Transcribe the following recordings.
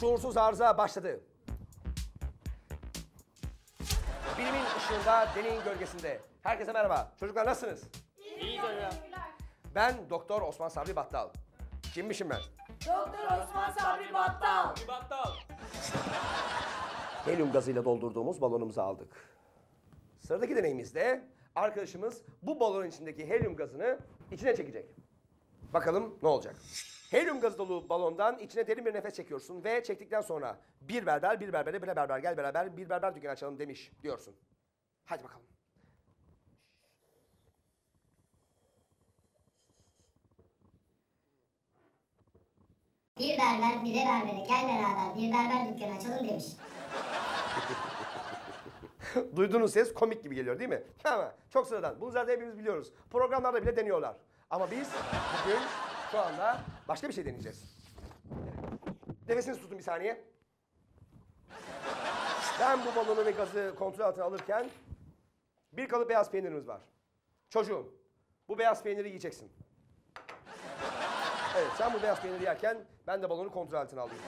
Şuursuz arıza başladı. Bilimin ışığında, deneyin gölgesinde. Herkese merhaba. Çocuklar nasılsınız? İyi hocam. Ben Doktor Osman Sabri Battal. Kimmişim ben? Doktor Osman Sabri Battal. Battal. Helyum gazıyla doldurduğumuz balonumuzu aldık. Sıradaki deneyimizde arkadaşımız bu balonun içindeki helyum gazını içine çekecek. Bakalım ne olacak? Helyum gazı dolu balondan içine derin bir nefes çekiyorsun ve çektikten sonra bir berber, bir berbere, bir berber gel beraber bir berber dükkanı açalım demiş diyorsun. Hadi bakalım. Bir berber bire berbere gel beraber bir berber dükkanı açalım demiş. Duyduğunuz ses komik gibi geliyor değil mi? Ama çok sıradan. Bunu zaten hepimiz biliyoruz. Programlarda bile deniyorlar. Ama biz bugün şu anda başka bir şey deneyeceğiz. Nefesinizi tutun bir saniye. Ben bu balonu ve gazı kontrol altına alırken bir kalıp beyaz peynirimiz var. Çocuğum, bu beyaz peyniri yiyeceksin. Evet, sen bu beyaz peyniri yerken ben de balonu kontrol altına alayım.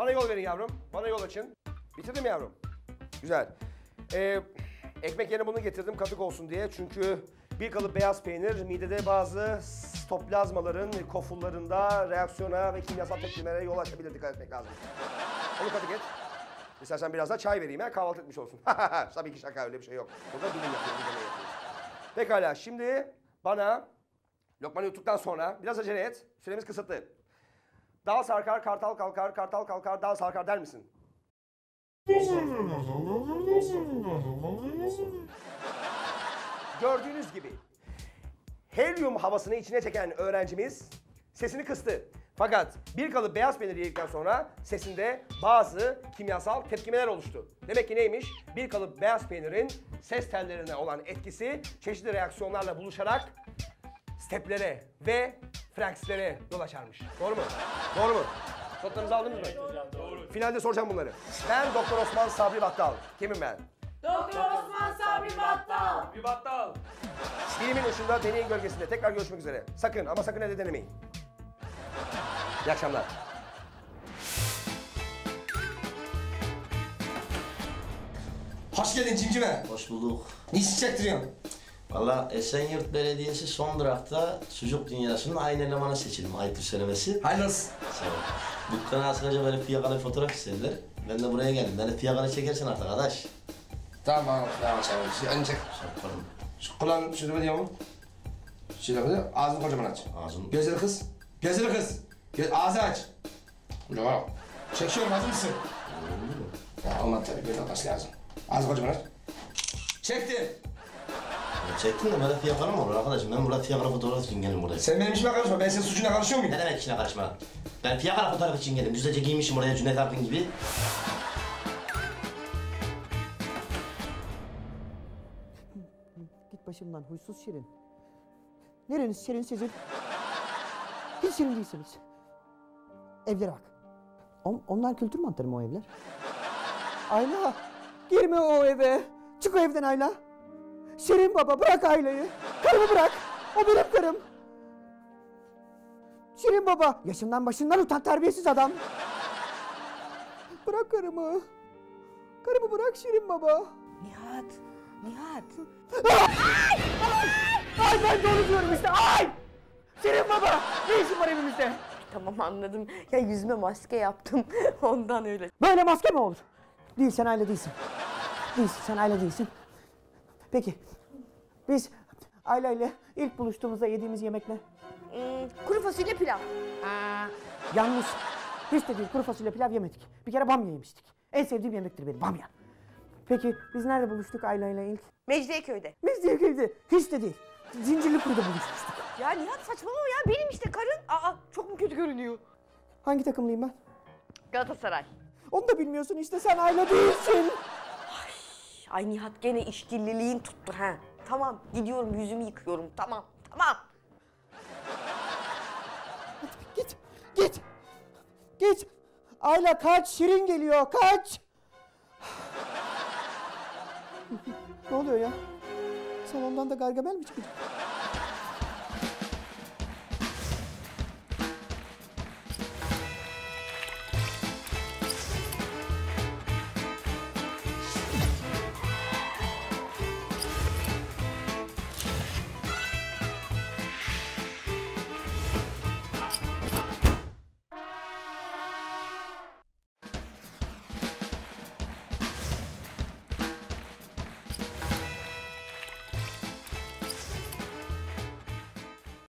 Bana yol verin yavrum. Bana yol açın. Bitirdim yavrum. Güzel. Ee, ekmek yerine bunu getirdim katık olsun diye. Çünkü bir kalıp beyaz peynir midede bazı stoplazmaların kofullarında reaksiyona ve kimyasal tepkimelere yol açabilir. Dikkat etmek lazım. Onu katık et. İstersen biraz da çay vereyim ha kahvaltı etmiş olsun. Tabii ki şaka öyle bir şey yok. Burada bilim yapıyor, deney yapıyor. Pekala şimdi bana lokmanı yuttuktan sonra biraz acele et. Süremiz kısıtlı. Dağ sarkar, kartal kalkar, kartal kalkar, dağ sarkar der misin? Gördüğünüz gibi helyum havasını içine çeken öğrencimiz sesini kıstı. Fakat bir kalıp beyaz peynir yedikten sonra sesinde bazı kimyasal tepkimeler oluştu. Demek ki neymiş? Bir kalıp beyaz peynirin ses tellerine olan etkisi çeşitli reaksiyonlarla buluşarak steplere ve frenklere yol açarmış. Doğru mu? Doğru mu? Notlarınızı aldınız mı? Doğru. Finalde soracağım bunları. Ben Doktor Osman Sabri Battal. Kimim ben? Doktor Osman Sabri Battal. Bir battal. Bilimin ışığında deneyin gölgesinde. Tekrar görüşmek üzere. Sakın ama sakın evde denemeyin. İyi akşamlar. Hoş geldin cimcime. Hoş bulduk. Ne iş çektiriyorsun? Valla Esenyurt Belediyesi son durakta sucuk dünyasının aynı elemanı seçildim. Ayıptır söylemesi. Olsun. Sağ ol. Dükkana asılınca böyle fiyakalı bir fotoğraf istediler. Ben de buraya geldim. Beni fiyakalı çekersin artık arkadaş. Tamam, yavaş yavaş. Önce Şapkalım. şu kulağın şunu biliyor musun? Şöyle böyle ağzını kocaman aç. Ağzım. Gözleri kız. Gözleri kız. Göz, ağzı aç. Yok. Çekiyorum hazır mısın? Ya olmadı tabii böyle olması lazım. Ağzı kocaman aç. Çektim. Çektin de böyle fiyakalı mı olur arkadaşım? Ben burada fiyakalı fotoğraf için geldim buraya. Sen benim işime karışma. Ben senin suçuna karışıyor muyum? Ne demek içine karışma? Ben fiyakalı fotoğraf için geldim. Düzece giymişim oraya Cüneyt Arkın gibi. Git başımdan huysuz Şirin. Nereniz Şirin sizin? Hiç Şirin değilsiniz. Evlere bak. On- onlar kültür mantarı mı o evler? Ayla! Girme o eve! Çık o evden Ayla! Şirin baba bırak Ayla'yı! Karımı bırak! O benim karım! Şirin baba! Yaşından başından utan terbiyesiz adam! Bırak karımı! Karımı bırak Şirin baba! Nihat. Nihat. Ay ben de onu diyorum işte ay! Şirin baba ne işin var evimizde? Tamam anladım. Ya yüzüme maske yaptım. Ondan öyle. Böyle maske mi olur? Değil sen aile değilsin. Değilsin sen aile değilsin. Peki biz Ayla ile ilk buluştuğumuzda yediğimiz yemek ne? Hmm, kuru fasulye pilav. Yalnız hiç de değil kuru fasulye pilav yemedik. Bir kere bamya yemiştik. En sevdiğim yemektir benim bamya. Peki biz nerede buluştuk Ayla ile ilk? Mecidiyeköy'de. Mezdiyeköy'de. Hiç de değil. Zincirlikuyu'da buluşmuştuk. Ya Nihat saçmalama ya. Benim işte karın. Aa çok mu kötü görünüyor? Hangi takımlıyım ben? Galatasaray. Onu da bilmiyorsun işte sen Ayla değilsin. Ay Nihat gene işkilliliğin tuttu ha. tamam gidiyorum yüzümü yıkıyorum tamam tamam. Git, git, git. Ayla kaç, Şirin geliyor, kaç. ne oluyor ya? Salondan da Gargamel mi çıkacak?